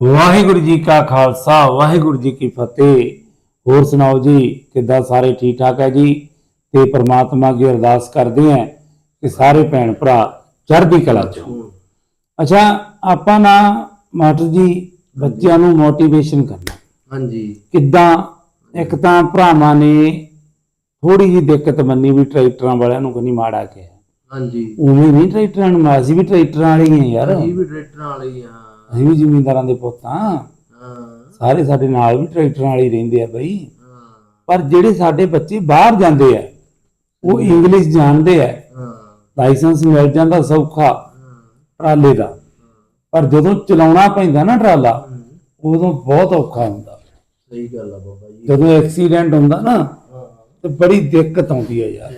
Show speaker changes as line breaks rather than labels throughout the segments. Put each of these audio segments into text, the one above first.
ਵਾਹਿਗੁਰੂ ਜੀ ਕਾ ਖਾਲਸਾ ਵਾਹਿਗੁਰੂ ਜੀ ਕੀ ਫਤਿਹ। ਹੋਰ ਸੁਣਾਓ ਜੀ ਕਿੱਦਾਂ ਸਾਰੇ ਠੀਕ ਠਾਕ ਹੈ ਜੀ? ਤੇ ਪ੍ਰਮਾਤਮਾ ਅੱਗੇ ਅਰਦਾਸ ਕਰਦੇ ਹਾਂ ਕਿ ਸਾਰੇ ਭੈਣ ਭਰਾ ਚੜ੍ਹਦੀ ਕਲਾ ਚ। ਅੱਛਾ ਆਪਾਂ ਨਾ ਮਾਸਟਰ ਜੀ ਬੱਚਿਆਂ ਨੂੰ ਮੋਟੀਵੇਸ਼ਨ ਕਰਨਾ।
ਹਾਂਜੀ।
ਕਿੱਦਾਂ? ਇੱਕ ਤਾਂ ਭਰਾਵਾਂ ਨੇ ਥੋੜੀ ਜੀ ਦਿੱਕਤ ਮੰਨੀ ਵੀ ਟਰੈਕਟਰਾਂ ਵਾਲਿਆਂ ਨੂੰ ਕੋਈ ਮਾੜਾ ਕਿਹਾ।
ਹਾਂਜੀ।
ਉਵੇਂ ਨਹੀਂ ਟਰੈਕਟਰਾਂ ਨੂੰ ਮਾਸੀ ਵੀ ਟਰੈਕਟਰਾਂ ਵਾਲੇ ਹੀ ਆ ਯਾਰ।
ਅਸੀਂ ਵੀ ਟਰੈਕਟਰਾਂ ਵਾਲੇ ਹੀ।
ਅਸੀਂ ਵੀ ਜ਼ਿਮੀਂਦਾਰਾਂ ਦੇ ਪੁੱਤ ਹਾਂ।
ਹਾਂ।
ਸਾਰੇ ਸਾਡੇ ਨਾਲ ਵੀ ਟਰੈਕਟਰਾਂ ਵਾਲੇ ਹੀ ਰਹਿੰਦੇ ਆ ਬਈ। ਪਰ ਜਿਹੜੇ ਸਾਡੇ ਬੱਚੇ ਬਾਹਰ ਜਾਂਦੇ ਆ ਉਹ ਇੰਗਲਿਸ਼ ਜਾਣਦੇ ਆ। ਲਾਇਸੈਂਸ ਮਿਲ ਜਾਂਦਾ ਸੌਖਾ ਟਰਾਲੇ ਦਾ। ਪਰ ਜਦੋਂ ਚਲਾਉਣਾ ਪੈਂਦਾ ਨਾ ਟਰਾਲਾ ਉਦੋਂ ਬਹੁਤ ਔਖਾ ਹੁੰਦਾ।
ਸਹੀ ਗੱਲ ਆ ਬਾਬਾ ਜੀ।
ਜਦੋਂ ਐਕਸੀਡੈਂਟ ਹੁੰਦਾ ਨਾ ਤੇ ਬੜੀ ਦਿੱਕਤ ਆਉਂਦੀ ਹੈ ਯਾਰ।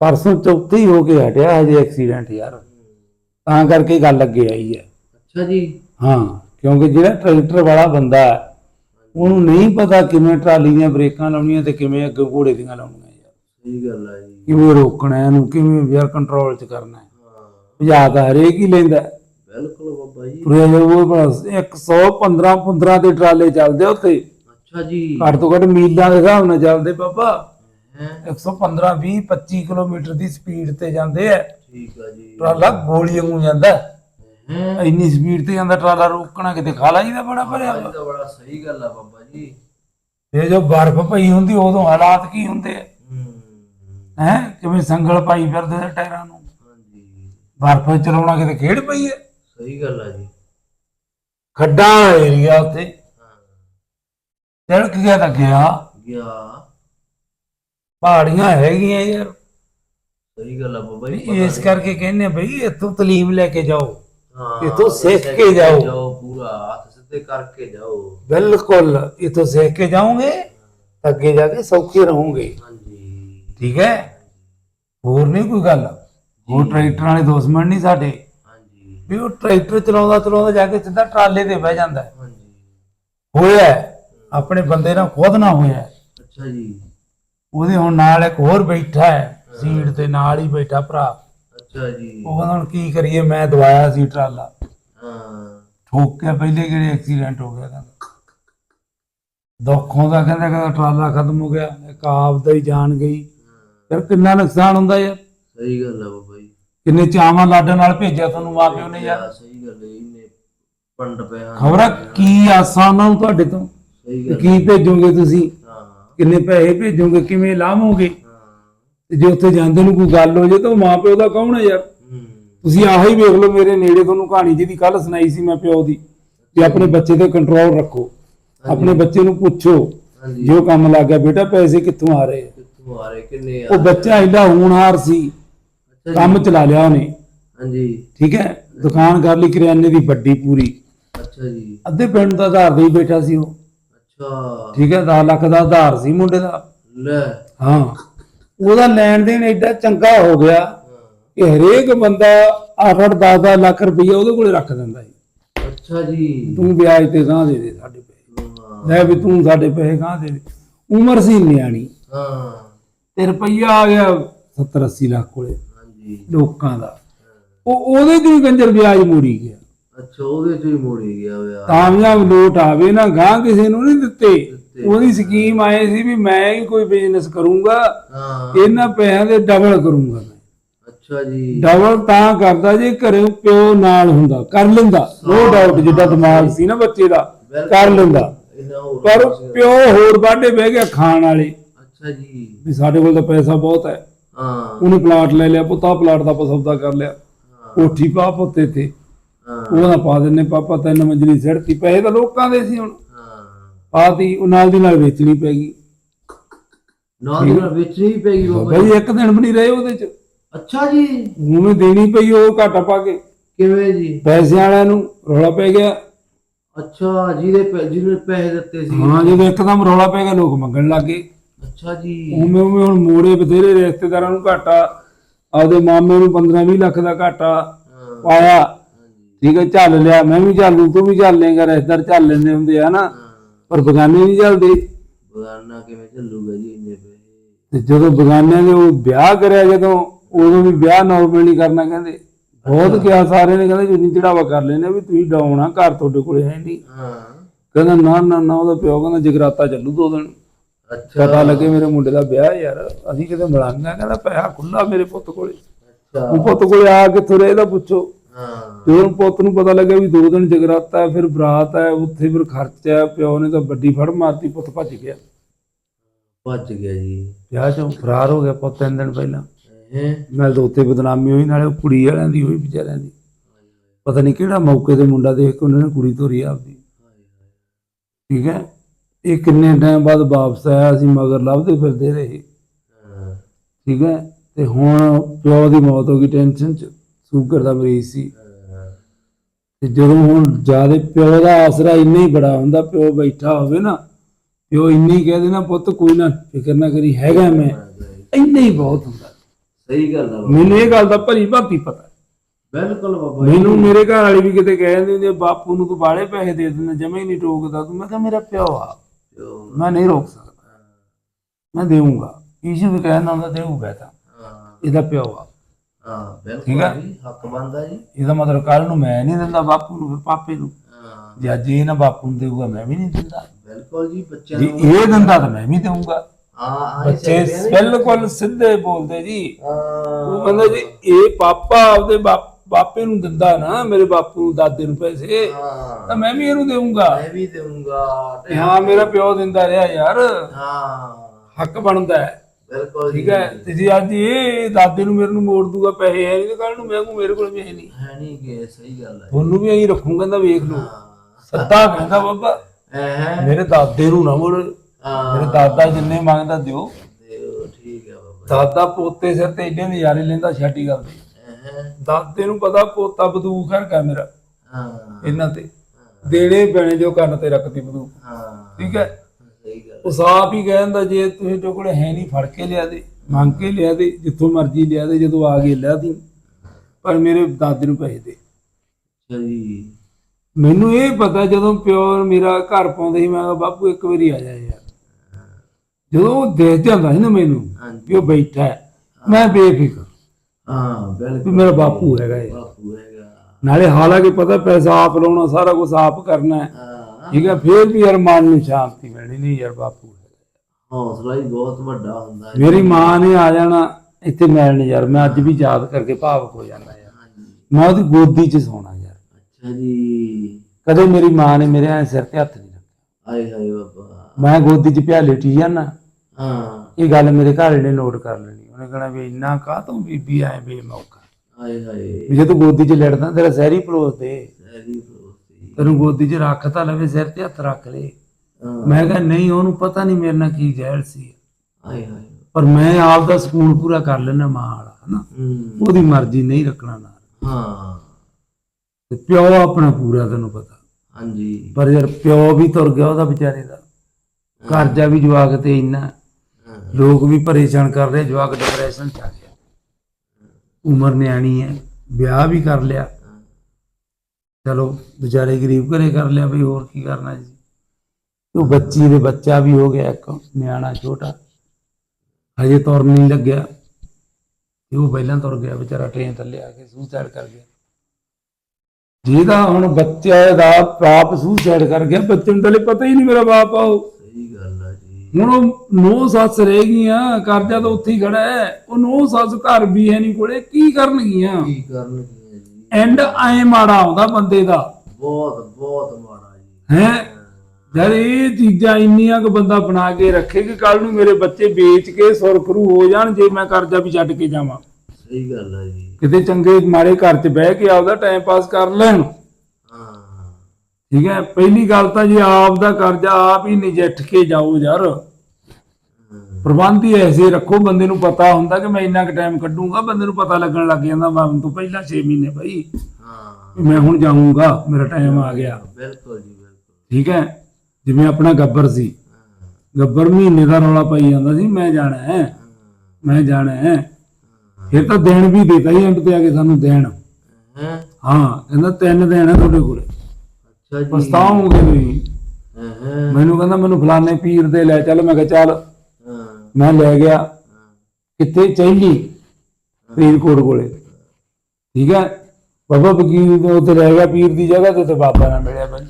ਪਰਸੋਂ ਚੌਥੇ ਹੀ ਕੇ ਹਟਿਆ ਹਜੇ ਐਕਸੀਡੈਂਟ ਯਾਰ। ਤਾਂ ਕਰਕੇ ਗੱਲ ਅੱਗੇ ਆਈ ਹੈ।
ਅੱਛਾ ਜੀ।
ਹਾਂ ਕਿਉਂਕਿ ਜਿਹੜਾ ਟਰੈਕਟਰ ਵਾਲਾ ਬੰਦਾ ਹੈ ਉਹਨੂੰ ਨਹੀਂ ਪਤਾ ਕਿਵੇਂ ਟਰਾਲੀ ਦੀਆਂ ਬ੍ਰੇਕਾਂ ਲਾਉਣੀਆਂ ਤੇ ਕਿਵੇਂ ਅੱਗੇ ਘੋੜੇ ਦੀਆਂ ਲਾਉਣੀਆਂ ਯਾਰ।
ਸਹੀ ਗੱਲ ਆ ਜੀ।
ਕਿਵੇਂ ਰੋਕਣਾ ਹੈ ਇਹਨੂੰ ਕਿਵੇਂ ਯਾਰ ਕੰਟਰੋਲ ਚ ਕਰਨਾ ਹੈ।
ਹਾਂ
ਭਜਾ ਤਾਂ ਹਰੇਕ ਹੀ ਲੈਂਦਾ ਹੈ।
ਬਿਲਕੁਲ ਬਾਬਾ ਜੀ।
ਤੁਰਿਆ ਜਾਊ ਉਹ ਬਸ 115 15 ਦੇ ਟਰਾਲੇ ਚੱਲਦੇ ਆ ਉੱਥੇ।
ਅੱਛਾ ਜੀ।
ਘੱਟ ਤੋਂ ਘੱਟ ਮੀਲਾਂ ਦੇ ਹਿਸਾਬ ਨਾਲ ਚੱਲਦੇ ਬਾਬਾ।
ਹੈ।
115 20 25 ਕਿਲੋਮੀਟਰ ਦੀ ਸਪੀਡ ਤੇ ਜਾਂਦੇ ਆ।
ਠੀਕ ਆ ਜੀ।
ਟਰਾਲਾ ਗੋਲੀ ਵਾਂਗੂ ਜਾਂਦਾ ਹੈ। ਇੰਨੀ ਸਪੀਡ ਤੇ ਜਾਂਦਾ ਟਰਾਲਾ ਰੋਕਣਾ ਕਿਤੇ ਖਾਲਾ ਜੀ ਦਾ ਬੜਾ ਭਰਿਆ।
ਤਾਂ ਬੜਾ ਸਹੀ ਗੱਲ ਆ ਬਾਬਾ ਜੀ।
ਤੇ ਜੋ ਬਰਫ਼ ਪਈ ਹੁੰਦੀ ਉਦੋਂ ਹਾਲਾਤ ਕੀ ਹੁੰਦੇ
ਹੂੰ।
ਹੈ? ਕਿਵੇਂ ਸੰਗਲ ਪਾਈ ਫਿਰਦੇ ਟਾਇਰਾਂ ਨੂੰ?
ਹਾਂਜੀ।
ਬਰਫ਼ 'ਚ ਚਲਾਉਣਾ ਕਿਤੇ ਖੇਡ ਪਈ ਹੈ
ਸਹੀ ਗੱਲ ਆ ਜੀ।
ਖੱਡਾ ਏਰੀਆ ਉੱਥੇ
ਹਾਂ
ਤਿਲਕ ਗਿਆ ਤਾਂ ਗਿਆ।
ਗਿਆ।
ਪਹਾੜੀਆਂ ਹੈਗੀਆਂ ਯਾਰ।
ਸਹੀ ਗੱਲ ਆ ਬਾਬਾ ਜੀ
ਇਸ ਕਰਕੇ ਕਹਿੰਦੇ ਆ ਬਈ ਇੱਥੋਂ ਤਲੀਮ ਲੈ ਕੇ ਜਾਓ।
ਹਾਂ
ਇੱਥੋਂ ਸਿੱਖ ਕੇ ਜਾਓ।
ਪੂਰਾ ਹੱਥ ਸਿੱਧੇ ਕਰਕੇ ਜਾਓ।
ਬਿਲਕੁਲ ਇੱਥੋਂ ਸਿੱਖ ਕੇ ਜਾਓਗੇ ਤਾਂ ਅੱਗੇ ਜਾ ਕੇ ਸੌਖੇ ਰਹੋਗੇ।
ਹਾਂਜੀ।
ਠੀਕ ਹੈ? ਹੋਰ ਨਹੀਂ ਕੋਈ ਗੱਲ? ਹੋਰ ਟਰੈਕਟਰ ਵਾਲੇ ਦੁਸ਼ਮਣ ਨਹੀਂ ਸਾਡੇ?
ਹਾਂਜੀ।
ਵੀ ਉਹ ਟਰੈਕਟਰ ਚਲਾਉਂਦਾ ਚਲਾਉਂਦਾ ਜਾ ਕੇ ਸਿੱਧਾ ਟਰਾਲੇ ਤੇ ਬਹਿ ਜਾਂਦਾ। ਹੈ।
ਹਾਂਜੀ।
ਹੋਇਆ ਹੈ। ਆਪਣੇ ਬੰਦੇ ਨਾਲ ਖੁਦ ਨਾ ਹੋਇਆ ਹੈ।
ਅੱਛਾ ਜੀ।
ਉਹਦੇ ਹੁਣ ਨਾਲ ਇੱਕ ਹੋਰ ਬੈਠਾ ਹੈ। ਸੀਟ ਤੇ ਨਾਲ ਹੀ ਬੈਠਾ ਭਰਾ।
ਅੱਛਾ ਜੀ।
ਉਹ ਕਹਿੰਦਾ ਹੁਣ ਕੀ ਕਰੀਏ ਮੈਂ ਦਵਾਇਆ ਸੀ ਟਰਾਲਾ।
ਹਾਂ।
ਠੋਕ ਕੇ ਪਹਿਲੇ ਕਿਹੜੇ ਐਕਸੀਡੈਂਟ ਹੋ ਗਿਆ ਕਹਿੰਦਾ ਦੁੱਖੋਂ ਦਾ ਕਹਿੰਦਾ ਕਹਿੰਦਾ ਟਰਾਲਾ ਖਤਮ ਹੋ ਗਿਆ ਇੱਕ ਆਪ ਦਾ ਹੀ ਜਾਨ ਗਈ। ਫਿਰ ਕਿੰਨਾ ਨੁਕਸਾਨ ਹੁੰਦਾ ਯਾਰ।
ਸਹੀ ਗੱਲ ਆ ਬਾਬਾ ਜੀ।
ਕਿੰਨੇ ਚਾਵਾਂ ਲਾਡਾਂ ਨਾਲ ਭੇਜਿਆ ਤੁਹਾਨੂੰ ਮਾਪਿਓ ਨੇ ਯਾਰ।
ਸਹੀ ਗੱਲ ਹੈ ਇਹਨੇ ਪੰਡ ਪਿਆ
ਖਬਰਾਂ ਕੀ ਆਸਾਂ ਉਹਨਾਂ ਨੂੰ ਤੁਹਾਡੇ ਤੋਂ?
ਸਹੀ
ਤੇ
ਗੱਲ
ਕੀ ਭੇਜੋਗੇ ਤੁਸੀਂ? ਕਿੰਨੇ ਪੈਸੇ ਭੇਜੋਗੇ ਕਿਵੇਂ ਲਾਵੋਗੇ ਤੇ ਜੇ ਉੱਥੇ ਜਾਂਦੇ ਨੂੰ ਕੋਈ ਗੱਲ ਹੋ ਜੇ ਤਾਂ ਉਹ ਮਾਪਿਓ ਦਾ ਕੌਣ ਹੈ ਯਾਰ? ਤੁਸੀਂ ਆਹ ਹੀ ਵੇਖ ਲਓ ਮੇਰੇ ਨੇੜੇ ਤੁਹਾਨੂੰ ਕਹਾਣੀ ਜਿਹਦੀ ਕੱਲ ਸੁਣਾਈ ਸੀ ਮੈਂ ਪਿਓ ਦੀ ਕਿ ਆਪਣੇ ਬੱਚੇ ਤੇ ਕੰਟਰੋਲ ਰੱਖੋ। ਆਪਣੇ ਬੱਚੇ ਨੂੰ ਪੁੱਛੋ ਜੋ ਕੰਮ ਲੱਗ ਗਿਆ ਬੇਟਾ ਪੈਸੇ ਕਿੱਥੋਂ ਆ ਰਹੇ? ਆ?
ਕਿੱਥੋਂ ਆ ਰਹੇ ਕਿੰਨੇ ਆ
ਉਹ ਬੱਚਾ ਇੰਨਾ ਹੋਣਹਾਰ ਸੀ ਕੰਮ ਚਲਾ ਲਿਆ ਉਹਨੇ।
ਹਾਂਜੀ।
ਠੀਕ ਹੈ? ਦੁਕਾਨ ਕਰ ਲਈ ਕਰਿਆਨੇ ਦੀ ਵੱਡੀ ਪੂਰੀ।
ਅੱਛਾ ਜੀ।
ਅੱਧੇ ਪਿੰਡ ਦਾ ਆਧਾਰ ਦੇ ਬੈਠਾ ਸੀ ਉਹ।
ਅੱਛਾ।
ਠੀਕ ਹੈ? 10 ਲੱਖ ਦਾ ਆਧਾਰ ਸੀ ਮੁੰਡੇ ਦਾ।
ਲੈ।
ਹਾਂ। ਉਹਦਾ ਲੈਣ ਦੇਣ ਐਡਾ ਚੰਗਾ ਹੋ ਗਿਆ ਕਿ ਹਰੇਕ ਬੰਦਾ 8-8 10-10 ਲੱਖ ਰੁਪਈਆ ਉਹਦੇ ਕੋਲੇ ਰੱਖ ਦਿੰਦਾ ਸੀ
ਅੱਛਾ ਜੀ।
ਤੂੰ ਵਿਆਜ ਤੇ ਗਾਂ ਦੇ ਦੇ ਸਾਡੇ ਪੈਸੇ। ਲੈ ਵੀ ਤੂੰ ਸਾਡੇ ਪੈਸੇ ਗਾਂ ਦੇ ਦੇ। ਉਮਰ ਸੀ ਨਿਆਣੀ।
ਹਾਂ।
ਤੇ ਰੁਪਈਆ ਆ ਗਿਆ 70-80 ਲੱਖ ਕੋਲੇ
ਹਾਂਜੀ।
ਲੋਕਾਂ ਦਾ। ਉਹ ਉਹਦੇ ਹੀ ਕੰਜਰ ਵਿਆਜ ਮੋੜੀ ਗਿਆ।
ਅੱਛਾ ਉਹਦੇ ਚੋਂ ਹੀ ਮੋੜੀ ਗਿਆ ਹੋਇਆ
ਕਾਮਯਾਬ ਲੋਟ ਆਵੇ ਨਾ ਗਾਂ ਕਿਸੇ ਨੂੰ ਨਹੀਂ ਦਿੱਤੇ। ਉਹਦੀ ਸਕੀਮ ਆਏ ਸੀ ਵੀ ਮੈਂ ਹੀ ਕੋਈ ਬਿਜ਼ਨਸ ਕਰੂੰਗਾ
ਹਾਂ।
ਇਹਨਾਂ ਪੈਸਿਆਂ ਦੇ ਡਬਲ ਕਰੂੰਗਾ ਮੈਂ।
ਅੱਛਾ ਜੀ।
ਡਬਲ ਤਾਂ ਕਰਦਾ ਜੇ ਘਰੇ ਪਿਓ ਨਾਲ ਹੁੰਦਾ ਕਰ ਲੈਂਦਾ। ਨੋ ਡਾਊਟ ਜਿੱਦਾਂ ਦਿਮਾਗ ਸੀ ਨਾ ਬੱਚੇ ਦਾ ਕਰ ਲੈਂਦਾ। ਪਰ ਪਿਓ ਹੋਰ ਬਾਡੇ ਬਹਿ ਗਿਆ ਖਾਣ ਵਾਲੇ।
ਅੱਛਾ ਜੀ।
ਵੀ ਸਾਡੇ ਕੋਲ ਤਾਂ ਪੈਸਾ ਬਹੁਤ ਹੈ।
ਹਾਂ।
ਉਹਨੇ ਪਲਾਟ ਲੈ ਲਿਆ ਪੁੱਤਾ ਪਲਾਟ ਦਾ ਆਪਾਂ ਸੌਦਾ ਕਰ ਲਿਆ। ਕੋਠੀ ਪਾ ਪੁੱਤੇ ਤੇ।
ਹਾਂ।
ਉਹ ਨਾ ਪਾ ਦਿੰਨੇ ਪਾਪਾ ਤਿੰਨ ਮੰਜ਼ਲੀ ਸਿੜਤੀ ਪੈਸੇ ਤਾਂ ਲੋਕਾਂ ਦੇ ਸੀ ਹੁਣ। ਉਹ ਨਾਲ ਦੀ ਨਾਲ ਵੇਚਣੀ ਪੈ ਗਈ।
ਨਾ ਦੀ ਨਾਲ ਵਿੱਚ ਹੀ ਪੈ ਗਈ ਬਾਬਾ
ਬਈ ਇੱਕ ਦਿਨ ਵੀ ਨਹੀਂ ਰਹੇ ਉਹਦੇ ਚ।
ਅੱਛਾ ਜੀ।
ਉਹਨੂੰ ਦੇਣੀ ਪਈ ਉਹ ਘਾਟਾ ਪਾ ਕੇ।
ਕਿਵੇਂ ਜੀ?
ਪੈਸੇ ਵਾਲਿਆਂ ਨੂੰ ਰੌਲਾ ਪੈ ਗਿਆ।
ਅੱਛਾ ਜਿਹਦੇ ਜਿਹਨੇ ਪੈਸੇ ਦਿੱਤੇ ਸੀ।
ਹਾਂ ਜਦੋਂ ਇੱਕਦਮ ਰੌਲਾ ਪੈ ਗਿਆ ਲੋਕ ਮੰਗਣ ਲੱਗੇ
ਅੱਛਾ ਜੀ।
ਉਵੇਂ ਉਵੇਂ ਹੁਣ ਮੋੜੇ ਬਥੇਰੇ ਰਿਸ਼ਤੇਦਾਰਾਂ ਨੂੰ ਘਾਟਾ। ਆਪਦੇ ਮਾਮੇ ਨੂੰ 15 20 ਲੱਖ ਦਾ ਘਾਟਾ ਪਾਇਆ। ਠੀਕ ਹੈ ਚੱਲ ਲਿਆ। ਮੈਂ ਵੀ ਚੱਲੂ ਤੂੰ ਵੀ ਚੱਲ ਲੇਗਾ ਰਿਸ਼ਤੇਦਾਰ ਚੱਲ ਲੈਂਦੇ ਹੁੰਦੇ ਆ ਨਾ ਪਰ ਬਗਾਨੇ ਨਹੀਂ ਚੱਲਦੇ।
ਬਗਾਨਾ ਕਿਵੇਂ ਚੱਲੂਗਾ ਜੀ ਇੰਨੇ ਪੈਸੇ?
ਤੇ ਜਦੋਂ ਬਗਾਨਿਆਂ ਦੇ ਉਹ ਵਿਆਹ ਕਰਿਆ ਜਦੋਂ ਉਦੋਂ ਵੀ ਵਿਆਹ ਨਾਰਮਲ ਨਹੀਂ ਕਰਨਾ ਕਹਿੰਦੇ। ਬਹੁਤ ਕਿਹਾ ਸਾਰਿਆਂ ਨੇ ਕਹਿੰਦੇ ਜਿੰਨੀ ਚੜਾਵਾ ਕਰ ਲੈਨੇ ਵੀ ਤੁਸੀਂ ਡਾਉਣ ਘਰ ਤੁਹਾਡੇ ਕੋਲੇ ਹੈ ਨਹੀਂ।
ਹਾਂ।
ਕਹਿੰਦਾ ਨਾ ਨਾ ਨਾ ਉਹਦਾ ਪਿਓ ਕਹਿੰਦਾ ਜਗਰਾਤਾ ਚੱਲੂ ਦੋ ਦਿਨ।
ਅੱਛਾ।
ਪਤਾ ਲੱਗੇ ਮੇਰੇ ਮੁੰਡੇ ਦਾ ਵਿਆਹ ਯਾਰ ਅਸੀਂ ਕਿਤੇ ਮਿਲਾਂਗੇ ਕਹਿੰਦਾ ਪੈਸਾ ਖੁੱਲਾ ਮੇਰੇ ਪੁੱਤ ਕੋਲੇ।
ਅੱਛਾ।
ਉਹ ਪੁੱਤ ਕੋਲੇ ਆ ਕਿੱਥੋਂ ਰਹੇ ਇਹਦਾ ਪੁੱਛੋ।
ਹਾਂ।
ਜਦੋਂ ਪੁੱਤ ਨੂੰ ਪਤਾ ਲੱਗਿਆ ਵੀ ਦੋ ਦਿਨ ਜਗਰਾਤਾ ਹੈ ਫਿਰ ਬਰਾਤ ਹੈ ਉੱਥੇ ਫਿਰ ਖਰਚਾ ਹੈ ਪਿਓ ਨੇ ਤਾਂ ਵੱਡੀ ਫੜ ਮਾਰਤੀ ਪੁੱਤ ਭੱਜ ਗਿਆ।
ਭੱਜ ਗਿਆ ਜੀ।
ਵਿਆਹ ਚੋਂ ਫਰਾਰ ਹੋ ਗਿਆ ਪੁੱਤ ਤਿੰਨ ਦਿਨ ਪਹਿਲਾਂ।
ਹੈ?
ਨਾਲ ਤਾਂ ਉੱਥੇ ਬਦਨਾਮੀ ਹੋਈ ਨਾਲੇ ਉਹ ਕੁੜੀ ਵਾਲਿਆਂ ਦੀ ਹੋਈ ਵਿਚਾਰਿਆਂ ਦੀ। ਪਤਾ ਨਹੀਂ ਕਿਹੜਾ ਮੌਕੇ ਤੇ ਮੁੰਡਾ ਦੇਖ ਕੇ ਉਹਨਾਂ ਨੇ ਕੁੜੀ ਧੋਰੀ ਆਪਦੀ। ਠੀਕ ਹੈ? ਇਹ ਕਿੰਨੇ ਟਾਈਮ ਬਾਅਦ ਵਾਪਸ ਆਇਆ ਅਸੀਂ ਮਗਰ ਲੱਭਦੇ ਫਿਰਦੇ ਰਹੇ। ਠੀਕ ਹੈ? ਤੇ ਹੁਣ ਪਿਓ ਦੀ ਮੌਤ ਹੋ ਗਈ ਟੈਨਸ਼ਨ ਚ। ਸ਼ੂਗਰ ਦਾ ਮਰੀਜ਼ ਸੀ। ਤੇ ਜਦੋਂ ਹੁਣ ਜਿਆਦੇ ਪਿਓ ਦਾ ਆਸਰਾ ਇੰਨਾ ਹੀ ਬੜਾ ਹੁੰਦਾ ਪਿਓ ਬੈਠਾ ਹੋਵੇ ਨਾ ਪਿਓ ਇੰਨੀ ਕਹਿ ਦੇਣਾ ਪੁੱਤ ਕੋਈ ਨਾ ਫਿਕਰ ਨਾ ਕਰੀ ਹੈਗਾ ਮੈਂ। ਇੰਨਾ ਹੀ ਬਹੁਤ ਹੁੰਦਾ।
ਸਹੀ ਗੱਲ ਆ।
ਮੈਨੂੰ ਇਹ ਗੱਲ ਦਾ ਭਰੀ ਭਾਤੀ ਪਤਾ
ਬਿਲਕੁਲ ਬਾਬਾ।
ਮੈਨੂੰ ਮੇਰੇ ਘਰ ਵਾਲੀ ਵੀ ਕਿਤੇ ਕਹਿ ਦਿੰਦੀ ਹੁੰਦੀ ਬਾਪੂ ਨੂੰ ਤੂੰ ਬਾਲੇ ਪੈਸੇ ਦੇ ਦਿੰਦਾ ਜਮੇ ਹੀ ਨਹੀਂ ਟੋਕਦਾ ਤੂੰ। ਮੈਂ ਕਿਹਾ ਮੇਰਾ ਪਿਓ ਆ। ਮੈਂ ਨਹੀਂ ਰੋਕ ਸਕਦਾ। ਮੈਂ ਦੇਊਂਗਾ। ਈਸ਼ੂ ਵੀ ਕਹਿੰਦਾ ਹੁੰਦਾ ਦੇਊਗਾ ਤਾਂ। ਇਹਦਾ ਪਿਓ ਆ।
ਹਾਂ
ਠੀਕ
ਬਿਲਕੁਲ
ਆ?
ਜੀ ਹੱਕ ਬੰਦਾ ਜੀ।
ਇਹਦਾ ਮਤਲਬ ਕੱਲ ਨੂੰ ਮੈਂ ਨਹੀਂ ਦਿੰਦਾ ਬਾਪੂ ਨੂੰ ਫਿਰ ਪਾਪੇ ਨੂੰ।
ਹਾਂ।
ਜੇ ਅੱਜ ਇਹ ਨਾ ਬਾਪੂ ਨੂੰ ਦੇਊਗਾ ਮੈਂ ਵੀ ਨਹੀਂ ਦਿੰਦਾ।
ਬਿਲਕੁਲ ਜੀ ਬੱਚਿਆਂ
ਜੇ
ਨੂੰ
ਇਹ ਦਿੰਦਾ ਤਾਂ ਮੈਂ ਵੀ ਦੇਊਂਗਾ।
ਹਾਂ ਹਾਂ ਇਹ
ਬੱਚੇ
ਨੇ।
ਬਿਲਕੁਲ ਸਿੱਧੇ ਬੋਲਦੇ ਜੀ।
ਹਾਂ।
ਉਹ ਕਹਿੰਦਾ ਜੀ ਇਹ ਪਾਪਾ ਆਪਦੇ ਬਾਪ- ਬਾਪੇ ਨੂੰ ਦਿੰਦਾ ਨਾ ਮੇਰੇ ਬਾਪੂ ਨੂੰ ਦਾਦੇ ਨੂੰ ਪੈਸੇ
ਹਾਂ।
ਤਾਂ ਮੈਂ ਵੀ ਇਹਨੂੰ ਦੇਊਂਗਾ।
ਮੈਂ ਵੀ ਦੇਵਾਂਗਾ
ਹਾਂ ਮੇਰਾ ਪਿਓ ਦਿੰਦਾ ਰਿਹਾ ਯਾਰ।
ਹਾਂ।
ਹੱਕ ਬਣਦਾ ਹੈ।
ਬਿਲਕੁਲ
ਠੀਕ ਹੈ ਤੇ ਜੇ ਅੱਜ ਇਹ ਦਾਦੇ ਨੂੰ ਮੇਰੇ ਨੂੰ ਮੋੜ ਦੂਗਾ ਪੈਸੇ ਹੈ ਨਹੀਂ ਕੱਲ ਨੂੰ ਮੈਂ ਕੋ ਮੇਰੇ ਕੋਲ ਵੀ ਹੈ ਨਹੀਂ।
ਹੈ ਨਹੀਂ ਕਿ ਸਹੀ ਗੱਲ ਹੈ।
ਤੁਹਾਨੂੰ ਵੀ ਐਂ ਰੱਖੂ ਕਹਿੰਦਾ ਵੇਖ ਲਓ। ਸੱਤਾ ਕਹਿੰਦਾ ਬਾਬਾ
ਹੈ
ਮੇਰੇ ਦਾਦੇ ਨੂੰ ਨਾ ਮੋੜ। ਮੇਰੇ ਦਾਦਾ ਜਿੰਨੇ ਮੰਗਦਾ ਦਿਓ।
ਦਿਓ, ਠੀਕ ਹੈ ਬਾਬਾ
ਦਾਦਾ ਪੋਤੇ ਸਿਰ ਤੇ ਇੰਨੇ ਨਜ਼ਾਰੇ ਲੈਂਦਾ ਛਾਟੀ ਕਰਦੇ।
ਹੈ
ਦਾਦੇ ਨੂੰ ਪਤਾ ਪੋਤਾ ਬਦੂਕ ਹਰਕਾ ਮੇਰਾ।
ਹਾਂ।
ਇਹਨਾਂ ਤੇ। ਦੇਣੇ ਪੈਣੇ ਜੋ ਕੰਨ ਤੇ ਰੱਖਦੀ ਬਦੂਕ
ਹਾਂ।
ਠੀਕ ਹੈ।
ਗੱਲ
ਉਹ ਸਾਫ਼ ਹੀ ਕਹਿੰਦਾ ਜੇ ਤੁਸੀਂ ਜੋ ਕੋਲੇ ਹੈ ਨਹੀਂ ਫੜ ਕੇ ਲਿਆ ਦੇ ਮੰਗ ਕੇ ਲਿਆ ਦੇ ਜਿੱਥੋਂ ਮਰਜ਼ੀ ਲਿਆ ਦੇ ਜਦੋਂ ਆ ਗਏ ਲਿਆ ਦੀ ਪਰ ਮੇਰੇ ਦਾਦੇ ਨੂੰ ਪੈਸੇ ਦੇ।
ਅੱਛਾ ਜੀ।
ਮੈਨੂੰ ਇਹ ਪਤਾ ਜਦੋਂ ਪਿਓ ਮੇਰਾ ਘਰ ਪਾਉਂਦੇ ਸੀ ਮੈਂ ਕਿਹਾ ਬਾਪੂ ਇੱਕ ਵਾਰੀ ਆ ਜਾ ਯਾਰ। ਜਦੋਂ ਉਹ ਦੇਖ ਜਾਂਦਾ ਸੀ ਨਾ ਮੈਨੂੰ ਵੀ ਉਹ ਬੈਠਾ ਹੈ ਮੈਂ ਬੇਫਿਕਰ।
ਹਾਂ
ਵੀ
ਬਿਲਕੁਲ
ਮੇਰਾ ਬਾਪੂ ਹੈਗਾ ਇਹ
ਬਾਪੂ ਹੈਗਾ।
ਨਾਲੇ ਹਾਲਾਂਕਿ ਪਤਾ ਪੈਸਾ ਆਪ ਲਾਉਣਾ ਸਾਰਾ ਕੁਝ ਆਪ ਕਰਨਾ ਹੈ।
ਹਾਂ।
ਠੀਕ ਹੈ ਫੇਰ ਵੀ ਯਾਰ ਮਨ ਨੂੰ ਸ਼ਾਂਤੀ ਮਿਲਣੀ ਨਹੀਂ ਯਾਰ ਬਾਪੂ।
ਹੌਸਲਾ ਹੀ ਬਹੁਤ ਵੱਡਾ ਹੁੰਦਾ ਹੈ।
ਮੇਰੀ ਮਾਂ ਨੇ ਆ ਜਾਣਾ ਇੱਥੇ ਮਿਲਣ ਯਾਰ ਮੈਂ ਅੱਜ ਵੀ ਯਾਦ ਕਰਕੇ ਭਾਵਕ ਹੋ ਜਾਂਦਾ ਯਾਰ। ਮੈਂ ਉਹਦੀ ਗੋਦੀ 'ਚ ਸੌਣਾ ਯਾਰ।
ਅੱਛਾ ਜੀ।
ਕਦੇ ਮੇਰੀ ਮਾਂ ਨੇ ਮੇਰੇ ਐਂ ਸਿਰ ਤੇ ਹੱਥ ਨਹੀਂ ਰੱਖਿਆ।
ਆਏ ਹਾਏ ਬਾਬਾ।
ਮੈਂ ਗੋਦੀ 'ਚ ਪਿਆ ਲੇਟੀ ਜਾਣਾ
ਹਾਂ।
ਇਹ ਗੱਲ ਮੇਰੇ ਘਰ ਨੇ ਨੋਟ ਕਰ ਲੈਣੀ। ਉਹਨੇ ਕਹਣਾ ਵੀ ਇੰਨਾ ਕਾਹ ਤੋਂ ਬੀਬੀ ਐ ਬੇਮੌਕਾ?
ਆਏ ਹਾਏ।
ਜੇ ਤੂੰ ਗੋਦੀ 'ਚ ਲੜਦਾ ਤੇਰਾ ਸਹਿਰੀ ਪਲੋਸ ਦੇ।
ਦੋਸਤੀ
ਤੈਨੂੰ ਗੋਦੀ 'ਚ ਰੱਖ ਤਾਂ ਲਵੇ ਸਿਰ ਤੇ ਹੱਥ ਰੱਖ ਲੈ। ਮੈਂ ਕਿਹਾ ਨਹੀਂ ਉਹਨੂੰ ਪਤਾ ਨਹੀਂ ਮੇਰੇ ਨਾਲ ਕੀ ਜ਼ਹਿਰ ਸੀ।
ਆਏ ਹਾਏ
ਪਰ ਮੈਂ ਆਪ ਦਾ ਸਕੂਨ ਪੂਰਾ ਕਰ ਲੈਣਾ ਮਾਂ ਵਾਲਾ ਹਨਾ। ਉਹਦੀ ਮਰਜ਼ੀ ਨਹੀਂ ਰੱਖਣਾ ਨਾਲ।
ਹਾਂ।
ਤੇ ਪਿਓ ਆਪਣਾ ਪੂਰਾ ਤੈਨੂੰ ਪਤਾ।
ਹਾਂਜੀ।
ਪਰ ਯਾਰ ਪਿਓ ਵੀ ਤੁਰ ਗਿਆ ਉਹਦਾ ਵਿਚਾਰੇ ਦਾ। ਕਰਜ਼ਾ ਵੀ ਜਵਾਕ ਤੇ ਇੰਨਾ। ਲੋਕ ਵੀ ਪਰੇਸ਼ਾਨ ਕਰ ਰਹੇ ਜਵਾਕ ਡਿਪਰੈਸ਼ਨ ਚ ਆ ਗਿਆ। ਉਮਰ ਨਿਆਣੀ ਹੈ ਵਿਆਹ ਵੀ ਕਰ ਲਿਆ। ਚਲੋ ਵਿਚਾਰੇ ਗਰੀਬ ਘਰੇ ਕਰ ਲਿਆ ਬਈ ਹੋਰ ਕੀ ਕਰਨਾ ਜੀ? ਉਹ ਬੱਚੀ ਦੇ ਬੱਚਾ ਵੀ ਹੋ ਗਿਆ ਇੱਕ ਨਿਆਣਾ ਛੋਟਾ। ਹਜੇ ਤੁਰਨ ਨਹੀਂ ਲੱਗਿਆ। ਤੇ ਉਹ ਪਹਿਲਾਂ ਤੁਰ ਗਿਆ ਵਿਚਾਰਾ ਟ੍ਰੇਨ ਥੱਲੇ ਆ ਕੇ ਸੁਸਾਈਡ ਕਰ ਗਿਆ। ਜਿਹਦਾ ਹੁਣ ਬੱਚਾ ਦਾ ਬਾਪ ਸੁਸਾਈਡ ਕਰ ਗਿਆ ਬੱਚੇ ਨੂੰ ਤਾਂ ਪਤਾ ਹੀ ਨਹੀਂ ਮੇਰਾ ਬਾਪ ਆ ਉਹ।
ਸਹੀ ਗੱਲ ਆ ਜੀ।
ਹੁਣ ਉਹ ਨੋ ਸੱਸ ਰਹਿ ਗਈਆਂ ਕਰਜ਼ਾ ਤਾਂ ਉੱਥੇ ਹੀ ਖੜਾ ਹੈ। ਉਹ ਨੋ ਸੱਸ ਘਰ ਵੀ ਹੈ ਨਹੀਂ ਕੋਲੇ ਕੀ ਕਰਨਗੀਆਂ?
ਕੀ ਕਰਨਗੀਆਂ?
ਐਂਡ ਐ ਮਾੜਾ ਆਉਂਦਾ ਬੰਦੇ ਦਾ।
ਬਹੁਤ ਬਹੁਤ ਮਾੜਾ ਜੀ।
ਹੈ? ਯਾਰ ਇਹ ਚੀਜ਼ਾਂ ਇੰਨੀਆਂ ਕੁ ਬੰਦਾ ਬਣਾ ਕੇ ਰੱਖੇ ਕਿ ਕੱਲ ਨੂੰ ਮੇਰੇ ਬੱਚੇ ਵੇਚ ਕੇ ਸੁਰਖਰੂ ਹੋ ਜਾਣ ਜੇ ਮੈਂ ਕਰਜ਼ਾ ਵੀ ਛੱਡ ਕੇ ਜਾਵਾਂ।
ਸਹੀ ਗੱਲ ਆ ਜੀ।
ਕਿਤੇ ਚੰਗੇ ਮਾੜੇ ਘਰ 'ਚ ਬਹਿ ਕੇ ਆਪਦਾ ਟਾਈਮ ਪਾਸ ਕਰ ਲੈਣ।
ਹਾਂ।
ਠੀਕ ਹੈ? ਪਹਿਲੀ ਗੱਲ ਤਾਂ ਜੀ ਆਪ ਦਾ ਕਰਜ਼ਾ ਆਪ ਹੀ ਨਜਿੱਠ ਕੇ ਜਾਓ ਯਾਰ।
ਹਾਂ,
ਪ੍ਰਬੰਧ ਹੀ ਐਸੇ ਰੱਖੋ ਬੰਦੇ ਨੂੰ ਪਤਾ ਹੁੰਦਾ ਕਿ ਮੈਂ ਇੰਨਾ ਕੁ ਟਾਈਮ ਕੱਢੂੰਗਾ ਬੰਦੇ ਨੂੰ ਪਤਾ ਲੱਗਣ ਲੱਗ ਜਾਂਦਾ ਮਰਨ ਤੋਂ ਪਹਿਲਾਂ 6 ਮਹੀਨੇ ਭਾਈ
ਹਾਂ।
ਮੈਂ ਹੁਣ ਜਾਊਂਗਾ ਮੇਰਾ ਟਾਈਮ ਆ ਗਿਆ।
ਬਿਲਕੁਲ ਜੀ ਬਿਲਕੁਲ।
ਠੀਕ ਹੈ? ਜਿਵੇਂ ਆਪਣਾ ਗੱਬਰ ਸੀ। ਗੱਬਰ ਮਹੀਨੇ ਦਾ ਰੌਲਾ ਪਾਈ ਜਾਂਦਾ ਸੀ ਮੈਂ ਜਾਣਾ ਹੈ ਮੈਂ ਜਾਣਾ ਹੈ। ਫਿਰ ਤਾਂ ਦੇਣ ਵੀ ਦੇਤਾ ਹੀ ਐਂਡ ਤੇ ਆ ਕੇ ਸਾਨੂੰ ਦੇਣ।
ਹੈਂ?
ਕਹਿੰਦਾ ਤਿੰਨ ਦੇਣ ਹੈ ਤੁਹਾਡੇ ਕੋਲੇ।
ਅੱਛਾ ਜੀ।
ਪਛਤਾਓਗੇ ਤੁਸੀਂ? ਮੈਨੂੰ ਕਹਿੰਦਾ ਮੈਨੂੰ ਫਲਾਣੇ ਪੀਰ ਦੇ ਲੈ ਚੱਲ ਮੈਂ ਕਿਹਾ ਚੱਲ ਮੈਂ ਲੈ ਗਿਆ। ਕਿੱਥੇ? ਚੈਲੀ ਫਰੀਦਕੋਟ ਕੋਲੇ। ਠੀਕ ਹੈ? ਬਾਬਾ ਵਕੀਲ ਦੇ ਉੱਤੇ ਰਹਿ ਗਿਆ ਪੀਰ ਦੀ ਜਗ੍ਹਾ ਤੇ ਉੱਥੇ ਬਾਬਾ ਨਾਲ ਮਿਲਿਆ ਬਾਈ